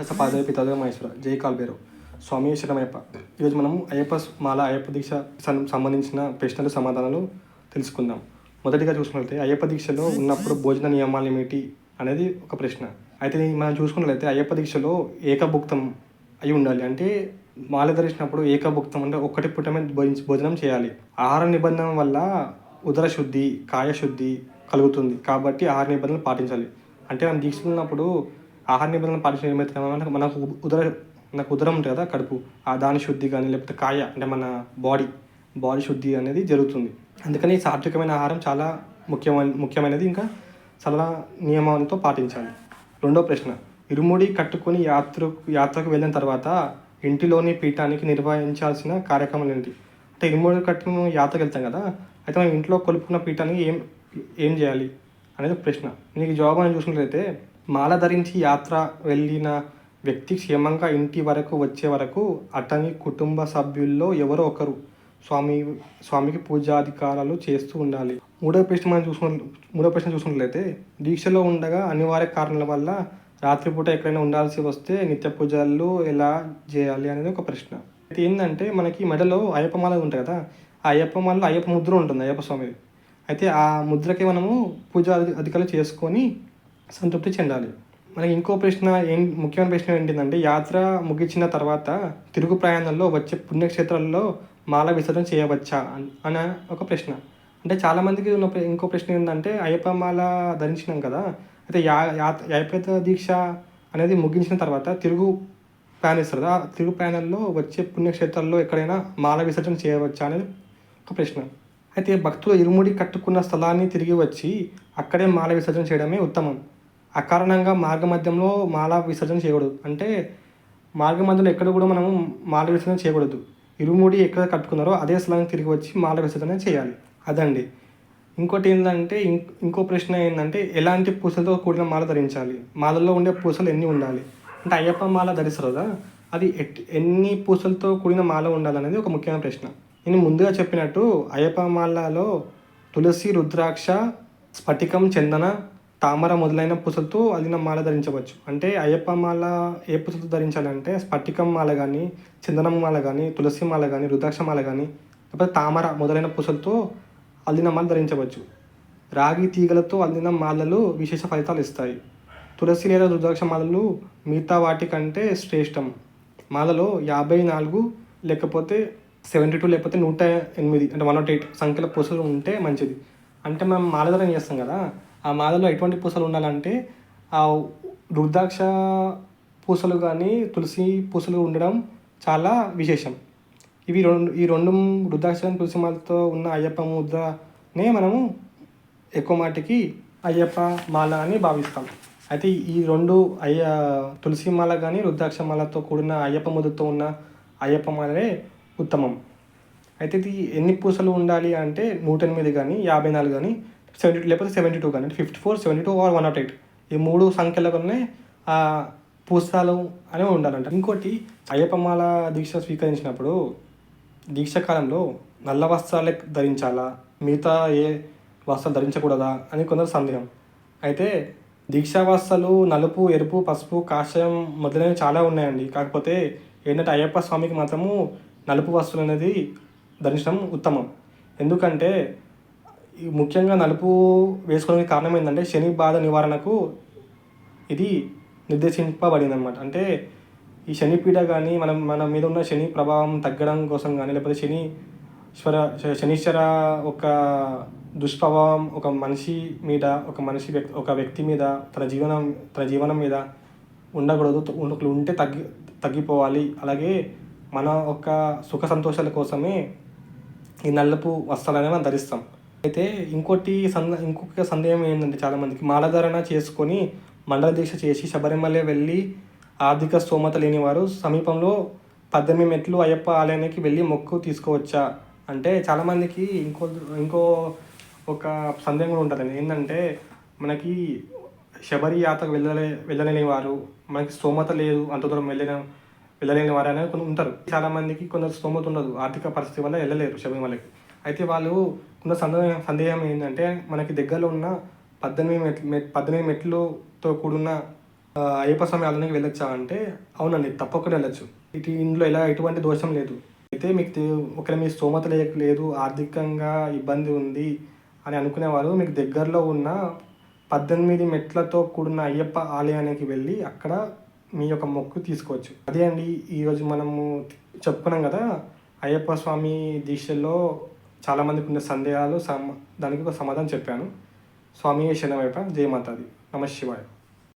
మాతస పాదవి పితాదేవ మహేశ్వర. జై కాల్బేరు స్వామి శరణమయ్యప్ప. ఈరోజు మనం అయ్యప్ప మాల అయ్యప్ప దీక్ష సం- సంబంధించిన ప్రశ్నలు సమాధానాలు తెలుసుకుందాం. మొదటిగా చూసుకున్నట్లయితే అయ్యప్ప దీక్షలో ఉన్నప్పుడు భోజన నియమాలు ఏమిటి అనేది ఒక ప్రశ్న. అయితే మనం చూసుకున్నట్లయితే అయ్యప్ప దీక్షలో ఏకభుక్తం అయి ఉండాలి. అంటే మాల ధరించినప్పుడు ఏకభుక్తం అంటే ఒక్కటి పుట్టమే భోజనం భోజనం చేయాలి. ఆహార నిబంధన వల్ల ఉదర శుద్ధి కాయ శుద్ధి కలుగుతుంది. కాబట్టి ఆహార నిబంధనలు పాటించాలి. అంటే మనం దీక్ష ఉన్నప్పుడు ఆహార నిబంధనలు పాటించడం ఏమైతే మనకు ఉదర మనకు ఉదరం ఉంటుంది కదా కడుపు. ఆ దాని శుద్ధి కానీ లేకపోతే కాయ అంటే మన బాడీ బాడీ శుద్ధి అనేది జరుగుతుంది. అందుకని సాత్వికమైన ఆహారం చాలా ముఖ్యమైన ముఖ్యమైనది. ఇంకా చాలా నియమాలతో పాటించాలి. రెండో ప్రశ్న. ఇరుముడి కట్టుకొని యాత్ర యాత్రకు వెళ్ళిన తర్వాత ఇంటిలోని పీఠానికి నిర్వహించాల్సిన కార్యక్రమాలు ఏంటి? అంటే ఇరుముడి కట్టుకుని యాత్రకు వెళ్తాం కదా అయితే మనం ఇంట్లో కొలుపుకున్న పీఠానికి ఏం ఏం చేయాలి అనేది ప్రశ్న. నీకు జవాబు అని చూసినట్లయితే మాల ధరించి యాత్ర వెళ్ళిన వ్యక్తి క్షేమంగా ఇంటి వరకు వచ్చే వరకు అతని కుటుంబ సభ్యుల్లో ఎవరో ఒకరు స్వామి స్వామికి పూజాధికారాలు చేస్తూ ఉండాలి. మూడో ప్రశ్న మనం చూసుకున్న మూడో ప్రశ్న చూసుకున్నట్లయితే దీక్షలో ఉండగా అనివార్య కారణాల వల్ల రాత్రిపూట ఎక్కడైనా ఉండాల్సి వస్తే నిత్య పూజలు ఎలా చేయాలి అనేది ఒక ప్రశ్న. అయితే ఏంటంటే మనకి మెడలో అయ్యప్ప మాల ఉంటుంది కదా ఆ అయ్యప్ప మాలలో అయ్యప్ప ముద్ర ఉంటుంది అయ్యప్ప స్వామిది. అయితే ఆ ముద్రకి మనము పూజ అధికారులు చేసుకొని సంతృప్తి చెందాలి. మనకి ఇంకో ప్రశ్న ఏం ముఖ్యమైన ప్రశ్న ఏంటిదంటే యాత్ర ముగించిన తర్వాత తిరుగు ప్రయాణంలో వచ్చే పుణ్యక్షేత్రాల్లో మాల విసర్జన చేయవచ్చా అనే ఒక ప్రశ్న. అంటే చాలామందికి ఉన్న ప్ర- ఇంకో ప్రశ్న ఏంటంటే అయ్యప్ప మాల ధరించినాం కదా అయితే యా యాత్ర దీక్ష అనేది ముగించిన తర్వాత తిరుగు ప్రయాణిస్తారు? ఆ తిరుగు ప్రయాణంలో వచ్చే పుణ్యక్షేత్రాల్లో ఎక్కడైనా మాల విసర్జన చేయవచ్చా అనేది ఒక ప్రశ్న. అయితే భక్తులు ఇరుముడి కట్టుకున్న స్థలాన్ని తిరిగి వచ్చి అక్కడే మాల విసర్జన చేయడమే ఉత్తమం. అకారణంగా మార్గ మధ్యంలో మాల విసర్జన చేయకూడదు. అంటే మార్గమధ్యలో ఎక్కడ కూడా మనము మాల విసర్జన చేయకూడదు. ఇరుముడి ఎక్కడ కట్టుకున్నారో అదే స్థలానికి తిరిగి వచ్చి మాల విసర్జన చేయాలి. అదండి. ఇంకోటి ఏంటంటే ఇంకో ప్రశ్న ఏంటంటే ఎలాంటి పూసలతో కూడిన మాల ధరించాలి? మాలలో ఉండే పూసలు ఎన్ని ఉండాలి? అంటే అయ్యప్ప మాల ధరిస్తారు కదా అది ఎట్ ఎన్ని పూసలతో కూడిన మాల ఉండాలనేది ఒక ముఖ్యమైన ప్రశ్న. నేను ముందుగా చెప్పినట్టు అయ్యప్ప మాలలో తులసి రుద్రాక్ష స్ఫటికం చందన తామర మొదలైన పూసలతో అల్లిన మాల ధరించవచ్చు. అంటే అయ్యప్ప మాల ఏ పూసలతో ధరించాలంటే స్ఫటికం మాల కానీ చందనం మాల కానీ తులసి మాల కానీ రుద్రాక్ష మాల కానీ లేకపోతే తామర మొదలైన పూసలతో అల్లిన మాల ధరించవచ్చు. రాగి తీగలతో అల్లిన మాలలు విశేష ఫలితాలు ఇస్తాయి. తులసి లేదా రుద్రాక్ష మాలలు మిగతా వాటి కంటే శ్రేష్టం. మాలలో యాభై నాలుగు లేకపోతే సెవెంటీ టూ లేకపోతే నూట ఎనిమిది అంటే వన్ నాట్ ఎయిట్ సంఖ్యల పూసలు ఉంటే మంచిది. అంటే మనం మాలధరం చేస్తాం కదా ఆ మాదలో ఎటువంటి పూసలు ఉండాలంటే ఆ రుద్రాక్ష పూసలు కానీ తులసి పూసలు ఉండడం చాలా విశేషం. ఇవి రెండు ఈ రెండు రుద్రాక్ష తులసి మాలతో ఉన్న అయ్యప్ప ముద్రనే మనము ఎక్కువ మాటికి అయ్యప్ప మాల అని భావిస్తాం. అయితే ఈ రెండు అయ్య తులసి మాల కానీ రుద్రాక్ష మాలతో కూడిన అయ్యప్ప ముద్రతో ఉన్న అయ్యప్ప మాలే ఉత్తమం. అయితే ఇది ఎన్ని పూసలు ఉండాలి అంటే నూట ఎనిమిది కానీ యాభై నాలుగు కానీ సెవెంటీ లేకపోతే సెవెంటీ టూ కానీ fifty four seventy two or one nought eight ఈ మూడు సంఖ్యలకునే ఆ పూసలు అనేవి ఉండాలంట. ఇంకోటి అయ్యప్ప మాల దీక్ష స్వీకరించినప్పుడు దీక్ష కాలంలో నల్ల వస్త్రాలే ధరించాలా? మిగతా ఏ వస్త్రాలు ధరించకూడదా? అని కొందరు సందేహం. అయితే దీక్షా వస్త్రాలు నలుపు ఎరుపు పసుపు కాషాయం మొదలైనవి చాలా ఉన్నాయండి. కాకపోతే ఏంటంటే అయ్యప్ప స్వామికి మాత్రము నలుపు వస్తువులు అనేది ధరించడం ఉత్తమం. ఎందుకంటే ముఖ్యంగా నలుపు వేసుకోవడానికి కారణం ఏంటంటే శని బాధ నివారణకు ఇది నిర్దేశింపబడింది అనమాట అంటే ఈ శని పీడ కానీ మనం మన మీద ఉన్న శని ప్రభావం తగ్గడం కోసం కానీ లేకపోతే శని శ్వర శనీశ్వర ఒక దుష్ప్రభావం ఒక మనిషి మీద ఒక మనిషి వ్యక్తి ఒక వ్యక్తి మీద తన జీవనం తన జీవనం మీద ఉండకూడదు. ఉంటే తగ్గి తగ్గిపోవాలి. అలాగే మన ఒక సుఖ సంతోషాల కోసమే ఈ నల్లపు వస్త్రాలనే మనం ధరిస్తాం. అయితే ఇంకోటి సంద ఇంకొక సందేహం ఏంటంటే చాలామందికి మాలధారణ చేసుకొని మండల దీక్ష చేసి శబరిమల వెళ్ళి ఆర్థిక స్తోమత లేని వారు సమీపంలో పద్దెనిమిది మెట్లు అయ్యప్ప ఆలయానికి వెళ్ళి మొక్కు తీసుకోవచ్చా? అంటే చాలామందికి ఇంకో ఇంకో ఒక సందేహం కూడా ఉంటుందండి. ఏంటంటే మనకి శబరి యాత్రకు వెళ్ళలే వెళ్ళలేని వారు మనకి స్తోమత లేదు అంత దూరం వెళ్ళిన వెళ్ళలేని వారు అనేది కొన్ని ఉంటారు. చాలామందికి కొందరు స్తోమత ఉండదు ఆర్థిక పరిస్థితి వల్ల వెళ్ళలేరు శబరిమలకి. అయితే వాళ్ళు ఉన్న సందేహం సందేహం ఏంటంటే మనకి దగ్గరలో ఉన్న పద్దెనిమిది మెట్లు మెట్ పద్దెనిమిది మెట్లుతో కూడిన అయ్యప్ప స్వామి ఆలయానికి వెళ్ళొచ్చా అంటే అవునండి తప్పకుండా వెళ్ళొచ్చు. ఇటు ఇందులో ఎలా ఎటువంటి దోషం లేదు. అయితే మీకు ఒకవేళ మీ స్తోమత లేక లేదు ఆర్థికంగా ఇబ్బంది ఉంది అని అనుకునేవారు మీకు దగ్గరలో ఉన్న పద్దెనిమిది మెట్లతో కూడిన అయ్యప్ప ఆలయానికి వెళ్ళి అక్కడ మీ యొక్క మొక్కు తీసుకోవచ్చు. అదే అండి ఈరోజు మనము చెప్పుకున్నాం కదా అయ్యప్ప స్వామి దీక్షల్లో చాలామందికి ఉన్న సందేహాలు సమ దానికి ఒక సమాధానం చెప్పాను. స్వామి వైపు జయమాతాది. నమ శివాయ.